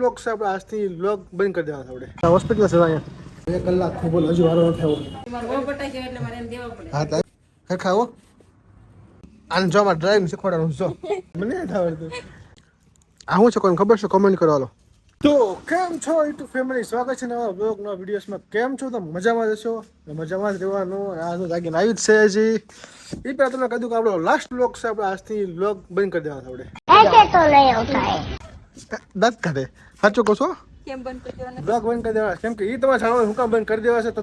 લોક છે આપણે આજથી લોક બંધ કરી દેવાના છે આપણે. હોસ્પિટલ છે અહીંયા. બે કલાક ખૂબ હજુ વારો થયો. હા તા ખરખા આવો. આને જો મારે ડ્રાઇવિંગ શીખવાડવાનું જો. મને નથી આવડતું આ શું છે કોઈને ખબર છે? કોમેન્ટ કરો હાલો. તો કેમ છો યુટ્યુબ ફેમિલી? સ્વાગત છે નવા બ્લોગ નવા વિડીયોસમાં કેમ છો? તમે મજામાં જશો મજામાં જ રહેવાનું. આ તો જાગીને આવી જ છે હજી. એ પહેલાં તમને કીધું કે આપણો લાસ્ટ બ્લોગ છે આપણે આજથી બ્લોગ બંધ કરી દેવાનો છે આપણે. દસ ખાતે સાચું કહું છું? કેમ બંધ બંધ કરી દેવા. છે. તો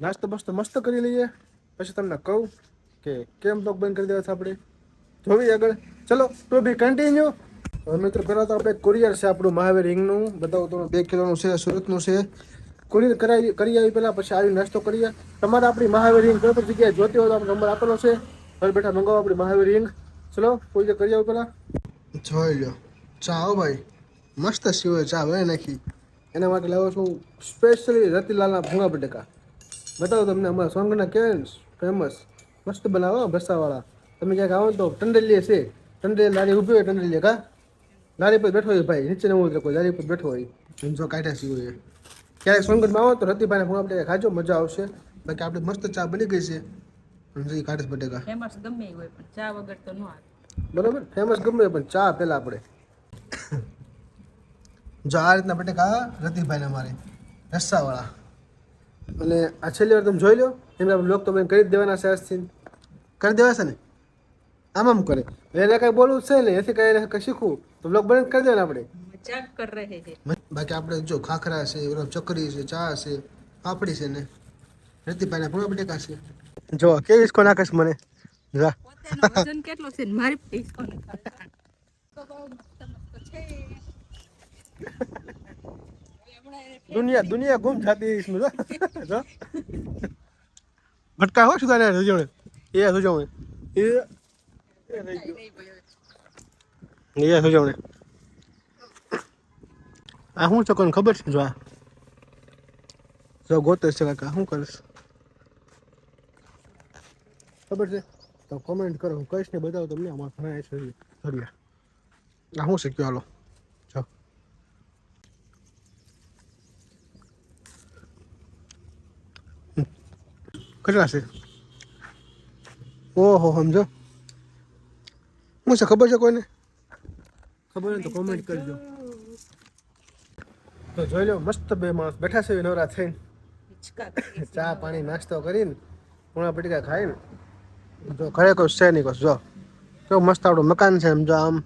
નાસ્તો બસ્તો મસ્ત કરી લઈએ. પછી તમને કહું કે કેમ બ્લોગ બંધ કરી દેવા છે આપણે? જોવી આગળ. ચલો ટુ બી કન્ટિન્યુ મિત્રો પહેલાં તો આપણે કુરિયર છે આપણું મહાવીર હિંગનું. નું તો બે કિલોનું છે સુરતનું છે. કુરિયર કરાવી કરી આવી પહેલાં પછી આવી નાસ્તો કરીએ. તમારે આપણી મહાવીર રિંગ કોઈ પણ જગ્યાએ જોતી હોય તો આપણે નંબર આપેલો છે. ઘર બેઠા મંગાવો આપણી મહાવીર રિંગ ચલો કોઈ કરી આવું પહેલાં. જોઈ લો ચા ભાઈ. મસ્ત સિવાય ચા ભાઈ નાખી. એના માટે લાવો છું સ્પેશિયલી રતિલાલના ભૂંગા બટેકા. બતાવો તમને અમારા સોંગના કેવું ફેમસ મસ્ત બનાવો ભસાવાળા. તમે ક્યાંક આવો ને તો ટંડેલીએ છે. ટંડેલી લારી ઊભી હોય ટંડેલીએ કા? લારી પર બેઠો હોય ભાઈ. નીચે નવું કોઈ. લારી પર બેઠો હોય. જો કાઢ્યા હોય ક્યારેક સોનગઢમાં આવો તો રતિભાઈને ફોન બટેકા ખાજો મજા આવશે. બાકી આપણે મસ્ત ચા બની ગઈ છે. બટેકા. ફેમસ ગમે હોય પણ ચા વગર તો ન બરોબર? ફેમસ ગમે પણ ચા પેલા આપણે જો આ રીતના બટેકા રતિભાઈને અમારે. રસ્સાવાળા અને આ છેલ્લી વાર તમે જોઈ લો એમ આપણે લોક તો મેં કરી જ દેવાના છે આજથી. કરી દેવાશે ને? આમ આમ કરે. એને કાંઈ બોલવું છે ને એથી કાંઈ કંઈ શીખવું. તો બ્લોગ બંધ કરી દેવાના આપણે. મજાક કર રહે હે. બાકી આપણે જો ખાખરા છે ઓલો ચકરી છે ચા છે પાપડી છે ને રતિભાઈ ના પૂરા બટેકા છે? જો કેવી ઇસ્કો નાખસ મને? જા. વજન કેટલો છે મારી ઇસ્કો દુનિયા દુનિયા ગુમ થતી ઇસમે જો. ભટકા હો સુધારે રજોડે? એ સુજોણે એ એ સુજોણે આ શું છે કોને ખબર છે? જો આ. જો ગોતે છે કાકા શું કરીશ? ખબર છે? તો કોમેન્ટ કરો, હું કહીશ ને બતાવો તમને અમારા ઘણા છે આ શું કયો હાલો. જો. કેટલા છે? ઓહો, સમજો. શું છે, ખબર છે કોઈને? ખબર હોય તો કોમેન્ટ કરજો. તો જોઈ લો મસ્ત બે માણસ બેઠા છે નવરા થઈને. ચા પાણી નાસ્તો કરીને પૂણા પટીકા ખાઈને. જો ઘરે કોઈ છે નહીં કશું જો. કેવું મસ્ત આપણું મકાન છે એમ જો આમ.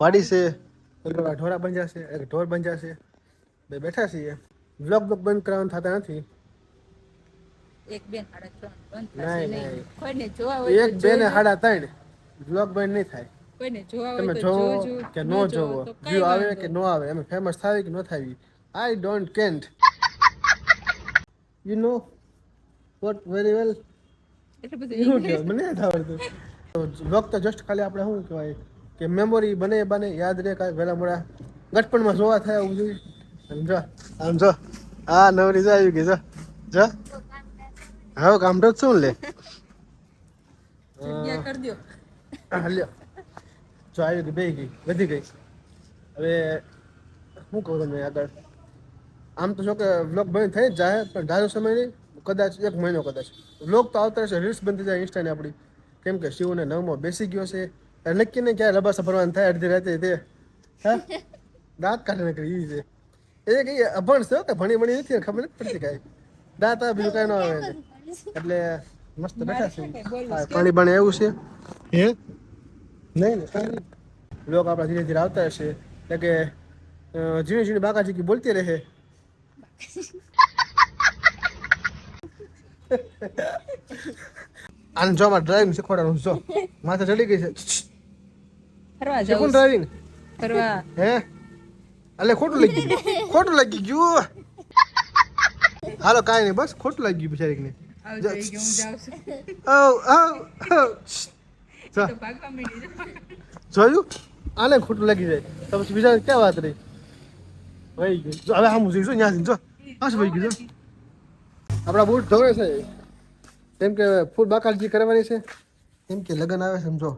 વાડી છે ઢોરા બંજા છે એક ઢોર છે. બે બેઠા છીએ. વ્લોગ બ્લોગ બંધ કરવાનું થતા નથી. એક બેન સાડા ત્રણ બંધ એક બેન બે ને જોજો. સાડા ત્રણ. બ્લોગ બંધ નહીં થાય. કોઈને જોવા તમે જોવો જોજો કે ન જોવો વ્યૂ આવે કે ન આવે એમ ફેમસ થાય કે ન થાય I don't can't you know what very well એવું કે મને નથી આવડતું. બ્લોગ તો જસ્ટ ખાલી આપણે શું કહેવાય કે મેમોરી બને બને યાદ રહે કાંઈ વહેલા મોડા ગટપણમાં જોવા થાય આવું જોઈએ. આમ જો આમ જો. આ નવરી જો આવી ગઈ જો. જો. હવે કામ તો શું લે? કરી લ્યો. જો આવી ગઈ બે ગઈ વધી ગઈ. હવે શું કહું તમને આગળ? આમ તો જો કે વ્લોગ બંધ થઈ જ જાય પણ ધારો સમય નહીં કદાચ એક મહિનો કદાચ. વ્લોગ તો આવતા રહેશે રીલ્સ બંધ થઈ જાય ઇન્સ્ટાની આપણી. કેમ કે શિવને નવમાં બેસી ગયો છે. નક્કી નહીં ક્યારે લબાસા ભરવાનું થાય અડધી રાતે તે? હા? દાંત કાઢીને કરી ઈ છે. એ કઈ અભણ છે કે ભણી ભણી નથી ખબર નથી પડતી કાંઈ. દાંત આ બીજું કાંઈ ન આવે. એટલે મસ્ત બેઠા છે. પાણી બાણી એવું છે. હે? નહીં ને કાંઈ નહીં. લોક આપણા ધીરે ધીરે આવતા હશે. એટલે કે ઝીણી ઝીણી બાકાજી બોલતી રહે. આને જો અમારે ડ્રાઇવિંગ શીખવાડવાનું જો. માથે ચડી ગઈ છે. ફરવા જાવ ડ્રાઇવિંગ ફરવા. હે? અલે ખોટું લાગી ગયું. ખોટું લાગી ગયું. હાલો કાંઈ નહીં બસ ખોટું લાગી ગયું બિચારીને જાઉં છું. ઓ ઓ જોયું? આને ખોટું લાગી જાય. તો પછી બીજા ક્યાં વાત રહી? વહી ગયું જો હવે આમ જોઈશું ત્યાં જો હા શું વહી ગયું? જો. આપણા બૂટ ધોવે છે. કેમ કે ફૂલ બાકાજી કરવાની છે. કેમ કે લગ્ન આવે છે સમજો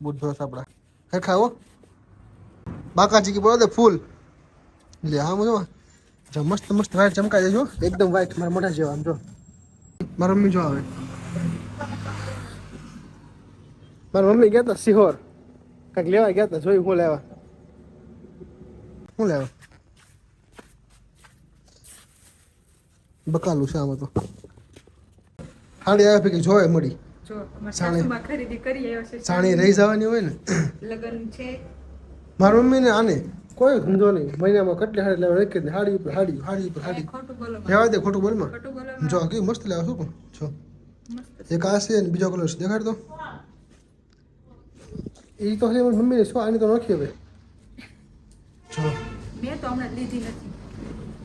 બુટ છે આપણા. ખરખા હો. બાકાજી કે બોલો દે ફૂલ. લે હા હું જો મસ્ત મસ્ત વાય ચમકાઈ દેજો એકદમ વાઈટ મારા મોઢા જેવા આમ જો. મારા મમ્મી જો આવે. મારા મમ્મી ગયા હતા સિહોર કાંઈક લેવા ગયા હતા જોયું હું લેવા શું લેવા બકાલું છે આમાં તો સાડી આવે કે જોવે મળી સાણે. રહી જવાની હોય ને લગ્ન છે મારા મમ્મીને આને કોઈ ધંધો નહીં મહિનામાં કેટલી હાડી લેવા રાખી દે હાડી ઉપર હાડી હાડી ઉપર હાડી રહેવા દે ખોટું બોલમાં જો કેવું મસ્ત લેવા શું પણ જો એક આ છે બીજો કલર દેખાડ તો એ તો છે મમ્મી મમ્મીને શું આની તો નોખી હવે જો મેં તો હમણાં લીધી નથી.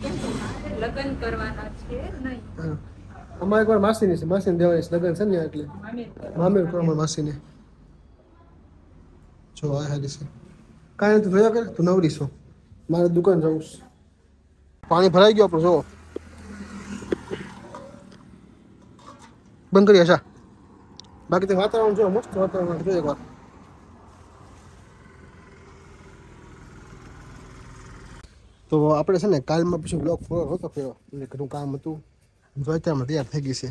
મારે લગ્ન કરવાના છે નહીં. હા. અમારે એકવાર માસીની છે માસીને દેવાની છે લગ્ન છે ને એટલે. મામી કરો અમારી માસીને. જો આ હારી છે. કાંઈ તું જોયા કરે તું નવરી છો. મારે દુકાન જવું છે. પાણી ભરાઈ ગયું આપણું જો બંધ કરી હશા બાકી તે વાતાવરણ જો મસ્ત વાતાવરણ જો એકવાર તો આપણે છે ને કાલમાં પછી બ્લોક પૂરો હતો કર્યો. એટલે ઘણું કામ હતું. જો અત્યારમાં તૈયાર થઈ ગઈ છે.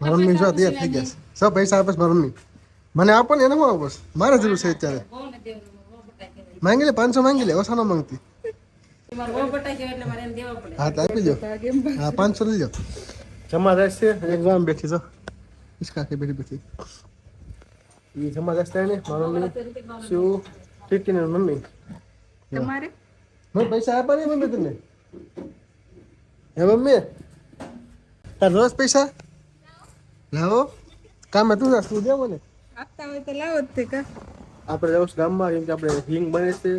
મારા મમ્મી જો તૈયાર થઈ ગયા છે. સૌ પૈસા આપે છે મારા મમ્મી મને આપો ને એને હું આપો મારે જરૂર છે અત્યારે. માંગી લે પાંચસો માંગી લે ઓછા ન માંગતી હા તો આપી દો. હા પાંચસો લઈ લો. જમા જાય છે એક્ઝામ બેઠી છો. ઈશ્કા કે બેઠી બેઠી. એ જમા જાય ને મારા મમ્મી શું? ટીટી ને મમ્મી? તમારે? મને પૈસા આપવાની મમ્મી તને હે મમ્મી? તાર રોજ પૈસા? લાવો. કામ હતું ના શું દેવો ને આપતા હોય તો લાવો જ તે કા. આપણે જવું ગામમાં કેમ કે આપણે હિંગ બને છે.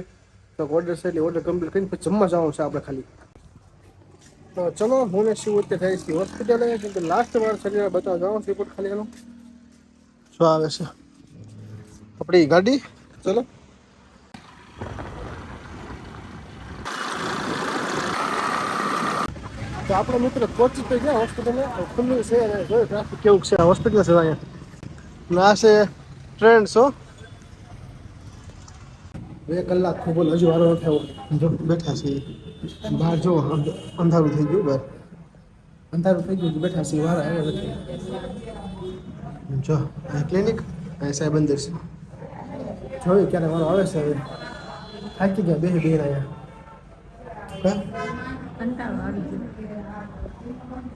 તો ઓર્ડર છે એટલે ઓર્ડર કમ્પ્લીટ કરીને પછી જમવા જવાનું છે આપણે ખાલી. તો ચલો હું ને શિવ ઉત્તે થાય છે હોસ્પિટલે કેમ કે લાસ્ટ વાર શરીર બતાવવા જવાનું છે રિપોર્ટ ખાલી એનો. શું આવે છે? આપણી ગાડી? ચલો. તો આપણો મિત્ર પહોંચી તો ગયા હોસ્પિટલે ખુલ્લું છે અને જોયું ટ્રાફિક કેવું છે. હોસ્પિટલ છે અહીંયા. ના છે ટ્રેન છો બે કલાક ખૂબ હજુ વારો થયો બેઠા છીએ. બહાર જો અંધ- અંધારું થઈ ગયું, બહાર. અંધારું થઈ ગયું બેઠા છીએ, વાર આવ્યો નથી. જો, આ ક્લિનિક અહીં સાહેબ અંદર છે. જોયું ક્યારે વારો આવે છે હવે? થાકી ગયા બે બે રહ્યા કા કંટાળો આવી ગયો